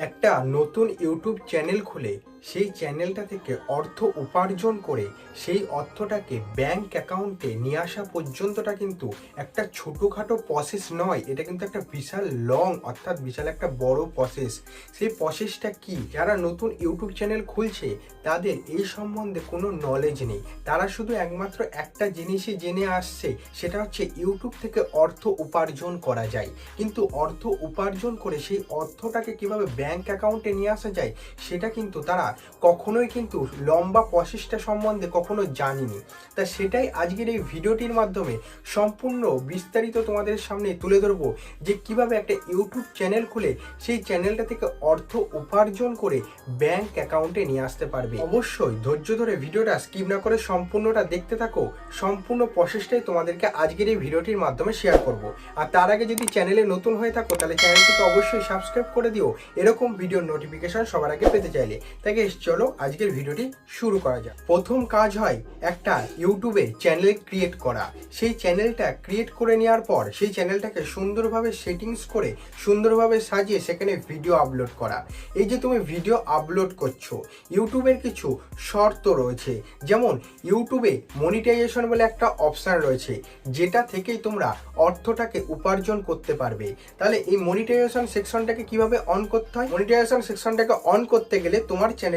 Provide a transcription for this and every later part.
একটা নতুন YouTube channel খুলে সেই চ্যানেলটা থেকে অর্থ উপার্জন করে সেই অর্থটাকে ব্যাংক অ্যাকাউন্টে নিয়ে আসা পর্যন্তটা কিন্তু একটা ছোটোখাটো প্রসেস নয়। এটা কিন্তু একটা বিশাল লং অর্থাৎ বিশাল একটা বড় প্রসেস সেই প্রসেসটা কি? যারা নতুন ইউটিউব চ্যানেল খুলছে, তাদের এই সম্বন্ধে কোনো নলেজ নেই। তারা শুধু একমাত্র একটা জিনিসই জেনে আসছে, সেটা হচ্ছে ইউটিউব থেকে অর্থ উপার্জন করা যায়। কিন্তু অর্থ উপার্জন করে সেই অর্থটাকে কীভাবে ব্যাংক অ্যাকাউন্টে নিয়ে আসা যায়, সেটা কিন্তু তারা কখনোই কিন্তু লম্বা প্রসেসটা সম্বন্ধে কখনো জানিনি। তা সেটাই আজকের এই ভিডিওটির মাধ্যমে সম্পূর্ণ বিস্তারিত তোমাদের সামনে তুলে ধরবো যে কীভাবে একটা ইউটিউব চ্যানেল খুলে সেই চ্যানেলটা থেকে অর্থ উপার্জন করে ব্যাংক অ্যাকাউন্টে নিয়ে আসতে পারবে। অবশ্যই ধৈর্য ধরে ভিডিওটা স্কিপ না করে সম্পূর্ণটা দেখতে থাকো। সম্পূর্ণ প্রসেসটাই তোমাদেরকে আজকের এই ভিডিওটির মাধ্যমে শেয়ার করব। আর তার আগে যদি চ্যানেলে নতুন হয়ে থাকো, তাহলে চ্যানেলটিকে অবশ্যই সাবস্ক্রাইব করে দিও। এরকম ভিডিওর নোটিফিকেশন সবার আগে পেতে চাইলে। তাই guys, চলো আজকের ভিডিওটি শুরু করা যাক। প্রথম কাজ হয় একটা ইউটিউবে চ্যানেল ক্রিয়েট করা। সেই চ্যানেলটা ক্রিয়েট করে নেওয়ার পর সেই চ্যানেলটাকে সুন্দরভাবে সেটিংস করে সুন্দরভাবে সাজিয়ে সেখানে ভিডিও আপলোড করা। এই যে তুমি ভিডিও আপলোড করছ ইউটিউবের কিছু শর্ত রয়েছে। যেমন ইউটিউবে মনিটাইজেশন বলে একটা অপশান রয়েছে যেটা থেকেই তোমরা অর্থটাকে উপার্জন করতে পারবে। তাহলে এই মনিটাইজেশন সেকশনটাকে কীভাবে অন করতে হয়? মনিটাইজেশন সেকশনটাকে অন করতে গেলে তোমার চ্যানেলে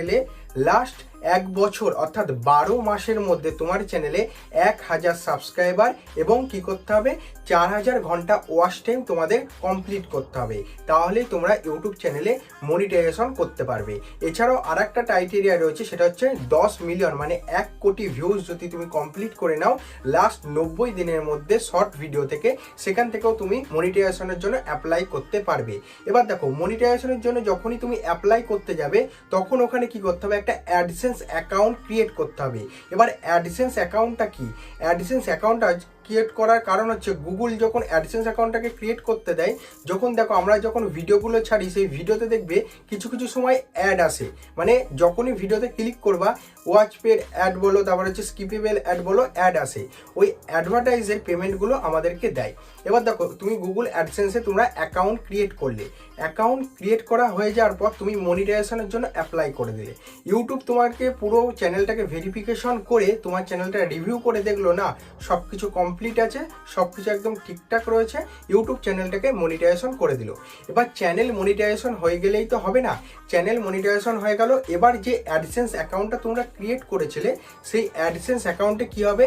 লাস্ট এক বছর, অর্থাৎ বারো মাসের মধ্যে তোমার চ্যানেলে এক হাজার সাবস্ক্রাইবার এবং কি করতে হবে? চার হাজার ঘণ্টা ওয়াশ টাইম তোমাদের কমপ্লিট করতে হবে। তাহলেই তোমরা ইউটিউব চ্যানেলে মনিটাইজেশন করতে পারবে। এছাড়াও আর একটা টাইটেরিয়া রয়েছে, সেটা হচ্ছে দশ মিলিয়ন মানে এক কোটি ভিউজ যদি তুমি কমপ্লিট করে নাও লাস্ট নব্বই দিনের মধ্যে শর্ট ভিডিও থেকে, সেখান থেকেও তুমি মনিটাইজেশনের জন্য অ্যাপ্লাই করতে পারবে। এবার দেখো মনিটাইজেশনের জন্য যখনই তুমি অ্যাপ্লাই করতে যাবে, তখন ওখানে কি করতে হবে? একটা অ্যাডসেন্স অ্যাকাউন্ট ক্রিয়েট করতে হবে। এবার অ্যাডিসেন্স অ্যাকাউন্টটা কি? অ্যাডসেন্স অ্যাকাউন্টটা ক্রিয়েট করার কারণ হচ্ছে গুগল যখন অ্যাডসেন্স অ্যাকাউন্টটাকে ক্রিয়েট করতে দেয়, যখন দেখো আমরা যখন ভিডিওগুলো ছাড়ি, সেই ভিডিওতে দেখবে কিছু কিছু সময় অ্যাড আসে। মানে যখনই ভিডিওতে ক্লিক করবা ওয়াচ পেড অ্যাড বলো, তারপর হচ্ছে স্কিপেবল অ্যাড বলো, অ্যাড আসে। ওই অ্যাডভার্টাইজের পেমেন্টগুলো আমাদেরকে দেয়। এবার দেখো, তুমি গুগল অ্যাডসেন্সে তোমরা অ্যাকাউন্ট ক্রিয়েট করলে। অ্যাকাউন্ট ক্রিয়েট করা হয়ে যাওয়ার পর তুমি মনিটাইজেশনের জন্য অ্যাপ্লাই করে দিলে। ইউটিউব তোমাকে পুরো চ্যানেলটাকে ভেরিফিকেশন করে তোমার চ্যানেলটা রিভিউ করে দেখল, না সব কিছু কমপ্লিট আছে সব কিছু একদম ঠিকঠাক রয়েছে। ইউটিউব চ্যানেলটাকে মনিটাইজেশন করে দিল। এবার চ্যানেল মনিটাইজেশন হয়ে গেলেই তো হবে না। চ্যানেল মনিটাইজেশন হয়ে গেল। এবার যে অ্যাডসেন্স অ্যাকাউন্টটা তোমরা ক্রিয়েট করেছিলে, সেই অ্যাডসেন্স অ্যাকাউন্টে কি হবে?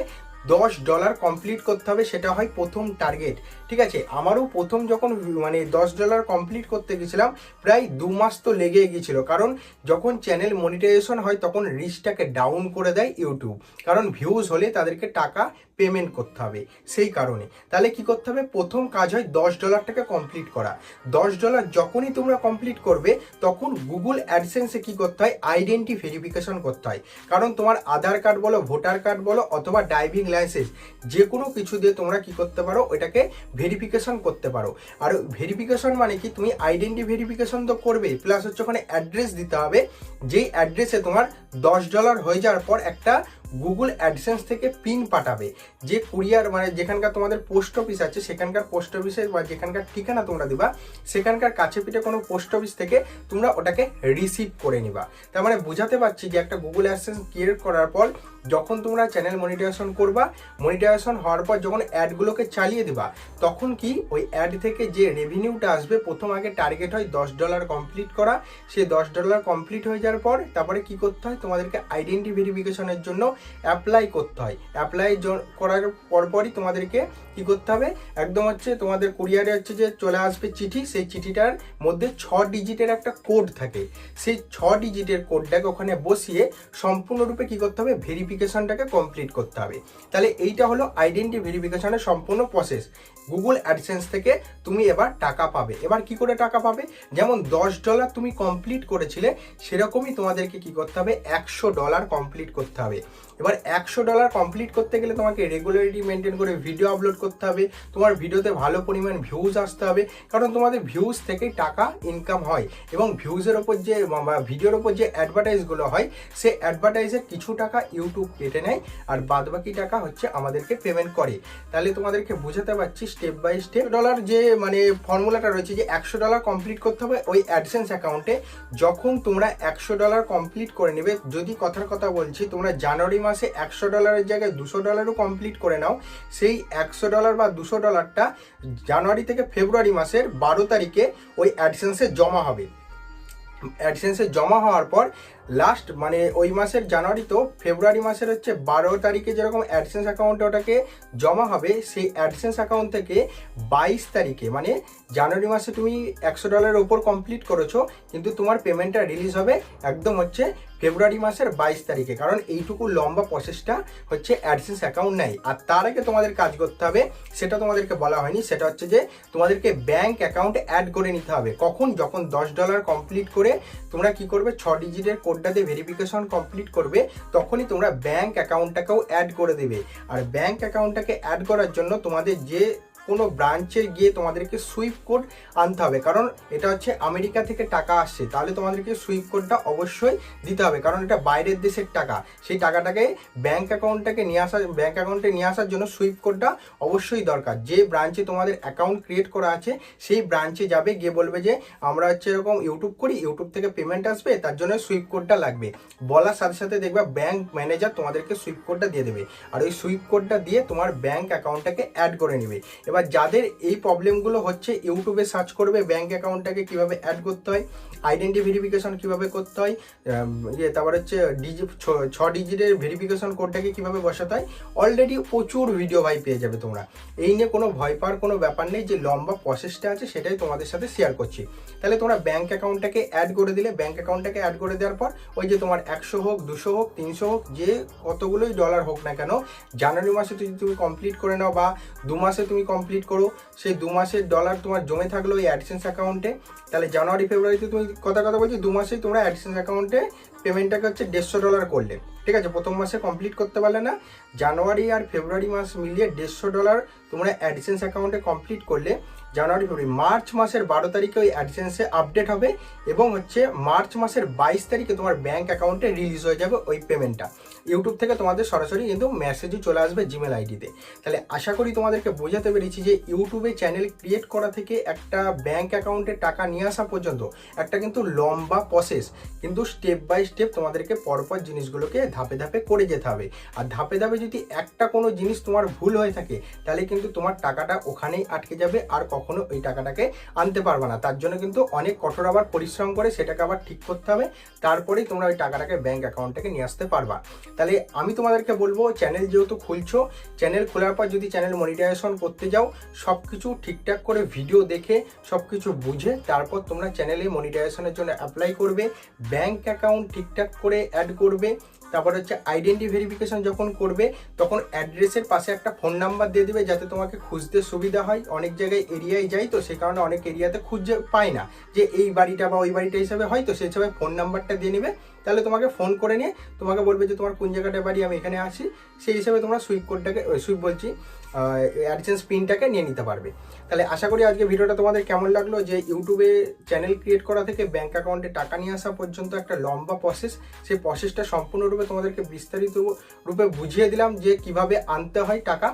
দশ ডলার কমপ্লিট করতে হবে, সেটা হয় প্রথম টার্গেট ঠিক আছে? আমারও প্রথম যখন মানে দশ ডলার কমপ্লিট করতে গেছিলাম, প্রায় দু মাস তো লেগে গিয়েছিল কারণ যখন চ্যানেল মনিটাইজেশন হয়, তখন রিচটাকে ডাউন করে দেয় ইউটিউব কারণ ভিউজ হলে তাদেরকে টাকা পেমেন্ট করতে হবে, সেই কারণে। তাহলে কি করতে হবে? প্রথম কাজ হয় দশ ডলারটাকে কমপ্লিট করা। দশ ডলার যখনই তোমরা কমপ্লিট করবে, তখন গুগল অ্যাডসেন্সে কি করতে হয়? আইডেন্টি ভেরিফিকেশন করতে হয়। কারণ তোমার আধার কার্ড বলো, ভোটার কার্ড বলো, অথবা ড্রাইভিং লাইসেন্স যে কোনো কিছু দিয়ে তোমরা কি করতে পারো? এটাকে ভেরিফিকেশন করতে পারো। আর ভেরিফিকেশন মানে কি? তুমি আইডেন্টি ভেরিফিকেশন তো করবে প্লাস হচ্ছে ওখানে অ্যাড্রেস দিতে হবে। যেই অ্যাড্রেসে তোমার দশ ডলার হয়ে যাওয়ার পর একটা গুগল অ্যাডসেন্স থেকে পিন পাঠাবে। যে কুরিয়ার মানে যেখানকার তোমাদের পোস্ট অফিস আছে, সেখানকার পোস্ট অফিসে বা যেখানকার ঠিকানা তোমরা দিবা, সেখানকার কাছে পিঠে কোনো পোস্ট অফিস থেকে তোমরা ওটাকে রিসিভ করে নিবা। তার মানে বোঝাতে পারছি যে একটা গুগল অ্যাডসেন্স ক্রিয়েট করার পর যখন তোমরা চ্যানেল মনিটাইজেশন করবা মনিটাইজেশন হওয়ার পর যখন অ্যাডগুলোকে চালিয়ে দিবা, তখন কি ওই অ্যাড থেকে যে রেভিনিউটা আসবে, প্রথম আগে টার্গেট হয় দশ ডলার কমপ্লিট করা। সেই দশ ডলার কমপ্লিট হয়ে যাওয়ার পর তারপরে কি করতে হয়? তোমাদেরকে আইডেন্টি ভেরিফিকেশনের জন্য অ্যাপ্লাই করতে হয়। অ্যাপ্লাই করার পরপরই তোমাদেরকে কি করতে হবে? একদম হচ্ছে তোমাদের কুরিয়ারে হচ্ছে যে চলে আসবে চিঠি, সেই চিঠিটার মধ্যে ছ ডিজিটের একটা কোড থাকে। সেই ছ ডিজিটের কোডটাকে ওখানে বসিয়ে সম্পূর্ণরূপে কি করতে হবে? ভেরিফিকেশনটাকে কমপ্লিট করতে হবে। তাহলে এইটা হলো আইডেন্টি ভেরিফিকেশনের সম্পূর্ণ প্রসেস গুগল অ্যাডসেন্স থেকে তুমি এবার টাকা পাবে। এবার কি করে টাকা পাবে? যেমন দশ ডলার তুমি কমপ্লিট করেছিলে, সেরকমই তোমাদেরকে কি করতে হবে? একশো ডলার কমপ্লিট করতে হবে। এবার একশো ডলার কমপ্লিট করতে গেলে তোমাকে রেগুলারিটি মেনটেন করে ভিডিও আপলোড করতে হবে। তোমার ভিডিওতে ভালো পরিমাণ ভিউজ আসতে হবে। কারণ তোমাদের ভিউজ থেকেই টাকা ইনকাম হয় এবং ভিউজের ওপর যে ভিডিওর ওপর যে অ্যাডভার্টাইজগুলো হয়, সে অ্যাডভার্টাইজের কিছু টাকা ইউটিউব কেটে নেয় আর বাদবাকি টাকা হচ্ছে আমাদেরকে পেমেন্ট করে। তাহলে তোমাদেরকে বোঝাতে পারছি স্টেপ বাই স্টেপ ডলার যে মানে ফর্মুলাটা রয়েছে যে একশো ডলার কমপ্লিট করতে হবে ওই অ্যাডসেন্স অ্যাকাউন্টে যখন তোমরা একশো ডলার কমপ্লিট করে নেবে, যদি কথার কথা বলছি, তোমরা জানুয়ারি মাসে একশো ডলারের জায়গায় দুশো ডলারও কমপ্লিট করে নাও। সেই একশো ডলার বা দুশো ডলারটা জানুয়ারি থেকে ফেব্রুয়ারি মাসের বারো তারিখে ওই অ্যাডসেন্সে জমা হবে। অ্যাডসেন্সে জমা হওয়ার পর লাস্ট মানে ওই মাসের জানুয়ারি তো ফেব্রুয়ারি মাসের হচ্ছে বারো তারিখে যেরকম অ্যাডসেন্স অ্যাকাউন্টে ওটাকে জমা হবে, সেই অ্যাডসেন্স অ্যাকাউন্ট থেকে বাইশ তারিখে মানে জানুয়ারি মাসে তুমি একশো ডলারের ওপর কমপ্লিট করেছ, কিন্তু তোমার পেমেন্টটা রিলিজ হবে একদম হচ্ছে ফেব্রুয়ারি মাসের বাইশ তারিখে, কারণ এইটুকু লম্বা প্রসেসটা হচ্ছে অ্যাডসেন্স অ্যাকাউন্ট নেয়। আর তার আগে তোমাদের কাজ করতে হবে, সেটা তোমাদেরকে বলা হয়নি, সেটা হচ্ছে যে তোমাদেরকে ব্যাংক অ্যাকাউন্টে অ্যাড করে নিতে হবে। কখন? যখন দশ ডলার কমপ্লিট করে তোমরা কি করবে? ছ ডিজিটের কোডটা দিয়ে ভেরিফিকেশন কমপ্লিট করবে, তখনই তোমরা ব্যাঙ্ক অ্যাকাউন্টটাকেও অ্যাড করে দেবে। আর ব্যাঙ্ক অ্যাকাউন্টটাকে অ্যাড করার জন্য তোমাদের যে কোনো ব্রাঞ্চে গিয়ে তোমাদেরকে সুইপ কোড আনতে হবে। কারণ এটা হচ্ছে আমেরিকা থেকে টাকা আসছে, তাহলে তোমাদেরকে সুইপ কোডটা অবশ্যই দিতে হবে। কারণ এটা বাইরের দেশের টাকা। সেই টাকাটাকে ব্যাঙ্ক অ্যাকাউন্টটাকে নিয়ে আসা ব্যাঙ্ক অ্যাকাউন্টে নিয়ে আসার জন্য সুইপ কোডটা অবশ্যই দরকার। যে ব্রাঞ্চে তোমাদের অ্যাকাউন্ট ক্রিয়েট করা আছে, সেই ব্রাঞ্চে যাবে, গিয়ে বলবে যে, আমরা হচ্ছে এরকম ইউটিউব করি ইউটিউব থেকে পেমেন্ট আসবে, তার জন্য সুইপ কোডটা লাগবে। বলার সাথে সাথে দেখবে ব্যাঙ্ক ম্যানেজার তোমাদেরকে সুইপ কোডটা দিয়ে দেবে। আর ওই সুইপ কোডটা দিয়ে তোমার ব্যাঙ্ক অ্যাকাউন্টটাকে অ্যাড করে নেবে। এবার যাদের এই প্রবলেমগুলো হচ্ছে ইউটিউবে সার্চ করবে ব্যাঙ্ক অ্যাকাউন্টটাকে কীভাবে অ্যাড করতে হয় আইডেন্টি ভেরিফিকেশন কীভাবে করতে হয় ইয়ে তারপর হচ্ছে ডিজি ছ- ডিজিটের ভেরিফিকেশন কোডটাকে কীভাবে বসাতে হয় অলরেডি প্রচুর ভিডিও ভাই পেয়ে যাবে তোমরা। এই নিয়ে কোনো ভয় পাওয়ার কোনো ব্যাপার নেই, যে লম্বা প্রসেসটা আছে সেটাই তোমাদের সাথে শেয়ার করছি। তাহলে তোমরা ব্যাঙ্ক অ্যাকাউন্টটাকে অ্যাড করে দিলে ব্যাঙ্ক অ্যাকাউন্টটাকে অ্যাড করে দেওয়ার পর, ওই যে তোমার একশো হোক, দুশো হোক, তিনশো হোক, যে কতগুলোই ডলার হোক না কেন, জানুয়ারি মাসে তুমি কমপ্লিট করে নাও বা দু মাসে তুমি কমপ্লিট করো, সেই দু মাসের ডলার তোমার জমে থাকল ওই অ্যাডসেন্স অ্যাকাউন্টে তাহলে জানুয়ারি ফেব্রুয়ারিতে তুমি কথা কথা বলছি, দু মাসেই তোমরা অ্যাডসেন্স অ্যাকাউন্টে পেমেন্টটাকে হচ্ছে দেড়শো ডলার করলে। ঠিক আছে, প্রথম মাসে কমপ্লিট করতে পারলে না জানুয়ারি আর ফেব্রুয়ারি মাস মিলিয়ে দেড়শো ডলার তোমরা অ্যাডসেন্স অ্যাকাউন্টে কমপ্লিট করলে জানুয়ারি ফেব্রুয়ারি মার্চ মাসের বারো তারিখে ওই অ্যাডসেন্সে আপডেট হবে এবং হচ্ছে মার্চ মাসের বাইশ তারিখে তোমার ব্যাঙ্ক অ্যাকাউন্টে রিলিজ হয়ে যাবে ওই পেমেন্টটা ইউটিউব থেকে তোমাদের সরাসরি কিন্তু মেসেজও চলে আসবে জিমেল আইডিতে। তাহলে আশা করি তোমাদেরকে বোঝাতে পেরেছি যে ইউটিউবে চ্যানেল ক্রিয়েট করা থেকে একটা ব্যাংক অ্যাকাউন্টে টাকা নিয়ে আসা পর্যন্ত একটা কিন্তু লম্বা প্রসেস কিন্তু স্টেপ বাই স্টেপ তোমাদেরকে পরপর জিনিসগুলোকে ধাপে ধাপে করে যেতে হবে। আর ধাপে ধাপে যদি একটা কোনো জিনিস তোমার ভুল হয়ে থাকে, তাহলে কিন্তু তোমার টাকাটা ওখানেই আটকে যাবে আর কখনো ওই টাকাটাকে আনতে পারবে না। তার জন্য কিন্তু অনেক কঠোর আবার পরিশ্রম করে সেটাকে আবার ঠিক করতে হবে, তারপরেই তোমরা ওই টাকাটাকে ব্যাংক অ্যাকাউন্ট থেকে নিয়ে আসতে পারবা। তাহলে আমি তোমাদেরকে বলব চ্যানেল যেহেতু খুলছো চ্যানেল খোলার পর যদি চ্যানেল মনিটাইজেশন করতে যাও সব কিছু ঠিকঠাক করে ভিডিও দেখে সব কিছু বুঝে, তারপর তোমরা চ্যানেলে মনিটাইজেশনের জন্য অ্যাপ্লাই করবে ব্যাংক অ্যাকাউন্ট ঠিকঠাক করে অ্যাড করবে, তারপর হচ্ছে আইডেন্টি ভেরিফিকেশন যখন করবে, তখন অ্যাড্রেসের পাশে একটা ফোন নাম্বার দিয়ে দেবে, যাতে তোমাকে খুঁজতে সুবিধা হয়। অনেক জায়গায় এরিয়ায় যাই তো সেই কারণে অনেক এরিয়াতে খুঁজে পায় না। যে এই বাড়িটা বা ওই বাড়িটা হিসাবে হয় তো সেই হিসাবে ফোন নাম্বারটা দিয়ে নেবে। তাহলে তোমাকে ফোন করে নিয়ে তোমাকে বলবে যে তোমার কোন জায়গাটা বাড়ি, আমি এখানে আসি সেই হিসেবে তোমরা সুইপ কোডটাকে সুইপ বলছি অ্যাডসেন্স পিনটাকে নিয়ে নিতে পারবে। তাহলে আশা করি আজকে ভিডিওটা তোমাদের কেমন লাগল যে ইউটিউবে চ্যানেল ক্রিয়েট করা থেকে ব্যাঙ্ক অ্যাকাউন্টে টাকা নিয়ে আসা পর্যন্ত একটা লম্বা প্রসেস সেই প্রসেসটা সম্পূর্ণরূপে তোমাদেরকে বিস্তারিত রূপে বুঝিয়ে দিলাম যে কীভাবে আনতে হয় টাকা।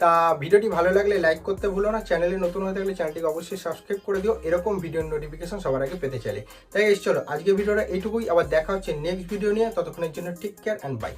তা ভিডিওটি ভালো লাগলে লাইক করতে ভুলো না। চ্যানেলে নতুন হয়ে থাকলে চ্যানেলটিকে অবশ্যই সাবস্ক্রাইব করে দিও। এরকম ভিডিওর নোটিফিকেশন সবার আগে পেতে চাইলে। তাই এসে, চলো আজকে ভিডিওটা এইটুকুই আবার দেখা হচ্ছে নেক্সট ভিডিও নিয়ে। ততক্ষণের জন্য টেক কেয়ার অ্যান্ড বাই